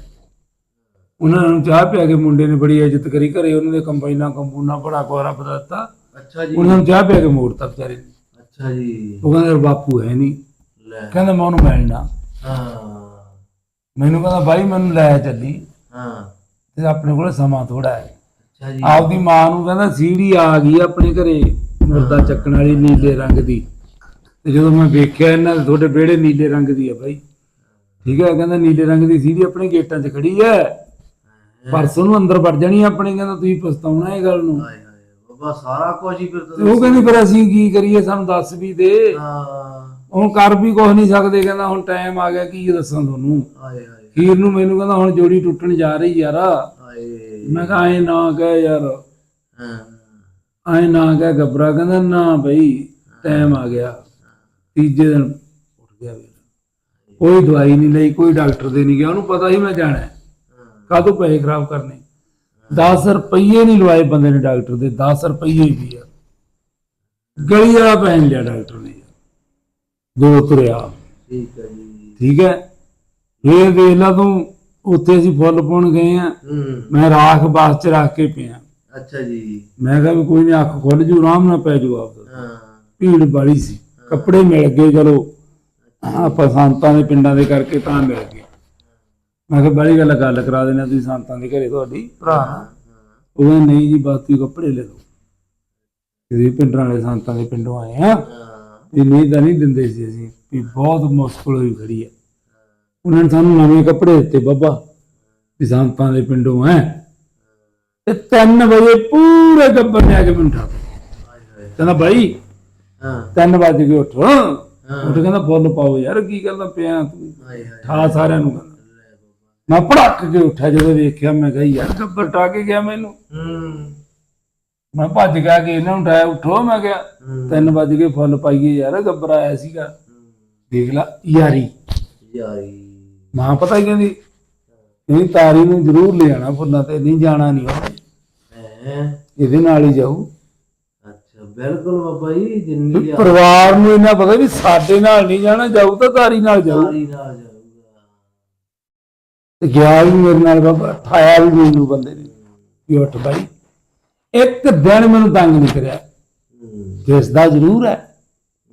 ਉਹਨਾਂ ਨੂੰ ਚਾਹ ਪਿਆ ਕੇ ਮੁੰਡੇ ਨੇ ਬੜੀ ਇੱਜ਼ਤ ਕਰੀ। ਘਰੇ ਉਹਨਾਂ ਦੇ ਕੰਬਾਈਨਾਂ ਕੰਪੂਨਾ ਬੜਾ ਕੋਰਾ ਦਿੱਤਾ।
ਅੱਛਾ ਜੀ।
ਉਹਨਾਂ ਨੂੰ ਚਾਹ ਪਿਆ ਕੇ ਮੋੜਤਾ ਵਿਚਾਰੇ ਨੇ।
ਅੱਛਾ ਜੀ।
ਉਹ ਕਹਿੰਦਾ ਬਾਪੂ ਹੈ ਨਹੀਂ
ਲੈ।
ਕਹਿੰਦਾ ਮੈਂ ਉਹਨੂੰ ਮਿਲਣਾ
ਹਾਂ।
ਮੈਨੂੰ ਕਹਿੰਦਾ ਬਾਈ ਮੈਨੂੰ ਲੈ ਚੱਲੀ।
ਹਾਂ।
ਤੇ ਆਪਣੇ ਕੋਲ ਸਮਾਂ ਥੋੜਾ ਹੈ। ਆਪਦੀ ਮਾਂ ਨੂੰ ਕਹਿੰਦਾ ਸੀੜੀ ਆ ਗਈ ਆਪਣੇ ਘਰੇ ਮੁਰਦਾ ਚੱਕਣ ਵਾਲੀ ਨੀਲੇ ਰੰਗ ਦੀ। ਤੇ ਜਦੋਂ ਮੈਂ ਵੇਖਿਆ ਇਹਨਾਂ ਦੇ ਤੁਹਾਡੇ ਵਿਹੜੇ ਨੀਲੇ ਰੰਗ ਦੀ ਆ ਬਾਈ। ਠੀਕ ਹੈ ਕਹਿੰਦਾ ਨੀਲੇ ਰੰਗ ਦੀ ਸੀੜੀ ਆਪਣੇ ਗੇਟਾਂ 'ਚ ਖੜੀ ਹੈ। ਪਰਸੋਂ ਨੂੰ ਅੰਦਰ ਵੜ ਜਾਣੀ ਆਪਣੇ ਕਹਿੰਦਾ ਤੁਸੀਂ ਪਛਤਾਉਣਾ ਇਹ ਗੱਲ ਨੂੰ।
ਹਾਏ ਹਾਏ ਬਾਬਾ ਸਾਰਾ ਕੁਝ ਹੀ ਫਿਰ
ਤੇ
ਤਾਂ
ਉਹ ਕਹਿੰਦੀ ਫਿਰ ਅਸੀਂ ਕੀ ਕਰੀਏ ਸਾਨੂੰ ਦੱਸ ਵੀ ਦੇ।
ਹਾਂ।
ਹੁਣ ਕਰ ਵੀ ਕੁਝ ਨਹੀਂ ਸਕਦੇ ਕਹਿੰਦਾ ਹੁਣ ਟਾਈਮ ਆ ਗਿਆ ਕੀ ਦੱਸਾਂ ਤੁਹਾਨੂੰ?
ਹਾਏ ਹਾਏ।
ਖੀਰ ਨੂੰ ਮੈਨੂੰ ਕਹਿੰਦਾ ਹੁਣ ਜੋੜੀ ਟੁੱਟਣ ਜਾ ਰਹੀ ਯਾਰ।
ਹਾਏ।
ਮੈਂ ਕਿਹਾ ਐ ਨਾ ਕਹਿ ਯਾਰ।
ਹਾਂ।
ਐ ਨਾ ਕਹਿ ਘਬਰਾ ਕਹਿੰਦਾ ਨਾ ਬਈ ਟਾਈਮ ਆ ਗਿਆ। ਤੀਜੇ ਦਿਨ ਉੱਠ ਗਿਆ ਵੀਰ ਕੋਈ ਦਵਾਈ ਨਹੀਂ ਲਈ ਕੋਈ ਡਾਕਟਰ ਦੇ ਨਹੀਂ ਗਿਆ। ਉਹਨੂੰ ਪਤਾ ਸੀ ਮੈਂ ਜਾਣਾ ਹੈ। ਕਾਹਤੋਂ ਪੈਸੇ ਖਰਾਬ ਕਰਨੇ? 10 ਰੁਪਏ ਨਹੀਂ ਲਵਾਏ ਬੰਦੇ ਨੇ ਡਾਕਟਰ ਦੇ। 10 ਰੁਪਏ ਹੀ ਵੀ ਆ। ਗਲੀ ਵਾਲਾ ਪੈਨ ਲਿਆ ਡਾਕਟਰ ਨੇ। ਦੋ ਤੁਰਿਆ।
ਠੀਕ ਹੈ ਜੀ।
ਠੀਕ ਹੈ? ਇਹ ਦੇਖ ਲਾ ਤੂੰ। ਉੱਥੇ ਅਸੀਂ ਫੁੱਲ ਪਾਉਣ ਗਏ ਆ।
ਹੂੰ।
ਮੈਂ ਰਾਖ ਬਾਸ ਚ ਰੱਖ ਕੇ ਪਿਆ।
ਅੱਛਾ ਜੀ।
ਮੈਂ ਕਿਹਾ ਵੀ ਕੋਈ ਨਹੀਂ ਅੱਖ ਖੁੱਲ ਜੂ ਆਰਾਮ ਨਾਲ ਪੈ ਜੂ ਆਪਦਾ।
ਹਾਂ।
ਭੀੜ ਬਾੜੀ ਸੀ। ਕੱਪੜੇ ਮਿਲ ਗਏ ਚਲੋ। ਆਪਾਂ ਸੰਤਾਂ ਦੇ ਪਿੰਡਾਂ ਦੇ ਕਰਕੇ ਤਾਂ ਮਿਲ ਗਏ। ਮੈਂ ਕਿਹਾ ਬੜੀ ਗੱਲ ਗੱਲ ਕਰਾ ਦੇਣਾ ਤੁਸੀਂ ਸੰਤਾਂ ਦੇ ਘਰੇ ਤੁਹਾਡੀ ਭਰਾ। ਉਹ ਕਹਿੰਦਾ ਨਹੀਂ ਜੀ ਬਸ ਤੁਸੀਂ ਕੱਪੜੇ ਲੈ ਲਓ। ਇਹਦੇ ਪਿੰਡਾਂ ਵਾਲੇ ਸੰਤਾਂ ਦੇ ਪਿੰਡੋਂ ਆਏ ਆ।
ਹਾਂ।
ਇਹ ਨਹੀਂ ਤਾਂ ਨਹੀਂ ਦਿੰਦੇ ਸੀ ਅਸੀਂ। ਵੀ ਬਹੁਤ ਮੁਸ਼ਕਲ ਹੋਈ ਖੜੀ ਹੈ ਉਹਨਾਂ ਨੇ ਸਾਨੂੰ ਨਵੇਂ ਕੱਪੜੇ ਦਿੱਤੇ ਬੱਬਾ ਵੀ ਸੰਤਾਂ ਦੇ ਪਿੰਡੋਂ ਹੈ ਤੇ 3 ਵਜੇ ਪੂਰੇ ਗੱਬਰ ਨੇ ਆ ਕੇ ਮੈਨੂੰ ਉਠਾ ਕਹਿੰਦਾ ਬਾਈ
ਹਾਂ।
3 ਵਜੇ ਕੇ ਉੱਠ। ਉੱਠ ਕਹਿੰਦਾ ਫੁੱਲ ਪਾਓ ਯਾਰ ਕੀ ਗੱਲਾਂ ਪਿਆ ਤੂੰ। ਠਾ ਸਾਰਿਆਂ ਨੂੰ ਕਹਿੰਦਾ। ਮੈਂ ਭੜਕ ਕੇ ਉੱਠਿਆ ਜਦੋਂ ਵੇਖਿਆ ਮੈਂ ਕਿਹਾ ਯਾਰ ਗੱਬਰ ਟਾ ਕੇ ਗਿਆ ਮੈਨੂੰ।
ਹੂੰ।
ਮੈਂ ਭੱਜ ਗਿਆ ਕਿ ਇਹਨਾਂ ਨੂੰ ਉਠਾਇਆ ਉੱਠੋ ਮੈਂ ਕਿਹਾ।
ਹੂੰ।
3 ਵਜੇ ਕੇ ਫੁੱਲ ਪਾਈਏ ਯਾਰ ਗੱਬਰ ਆਇਆ ਸੀਗਾ। ਦੇਖ ਲਾ ਯਾਰੀ।
ਯਾਰੀ।
ਮਾਂ ਪਤਾ ਹੀ ਕਹਿੰਦੀ ਨਹੀਂ ਤਾਰੀ ਨੂੰ ਜ਼ਰੂਰ ਲੈ ਜਾਣਾ ਫੁੱਲਾਂ ਤੇ ਨਹੀਂ ਜਾਣਾ ਨਹੀਂ ਉਹਨੇ।
ਹੈ?
ਇਹਦੇ ਨਾਲ ਹੀ ਜਾਊ।
ਅੱਛਾ ਬਿਲਕੁਲ ਬਾਬਾ ਜੀ ਜਿੰਨੀ
ਵੀ ਪਰਿਵਾਰ ਨੂੰ ਇਹਨਾਂ ਪਤਾ ਵੀ ਸਾਡੇ ਨਾਲ ਨਹੀਂ ਜਾਣਾ ਜਾਊ ਤਾਂ ਤਾਰੀ ਨਾਲ ਜਾਊ।
ਯਾਰੀ ਨਾਲ ਜਾਊਗਾ।
ਤੇ ਗਿਆ ਵੀ ਮੇਰੇ ਨਾਲ ਬਾਬਾ ਠਾਇਆ ਵੀ ਮੈਨੂੰ ਬੰਦੇ ਨੇ। ਵੀ ਉੱਠ ਬਾਈ। ਇੱਕ ਦਿਨ ਮੈਨੂੰ ਤੰਗ ਨਹੀਂ ਕਰਿਆ।
ਹੂੰ।
ਦਿਸਦਾ ਜ਼ਰੂਰ ਹੈ।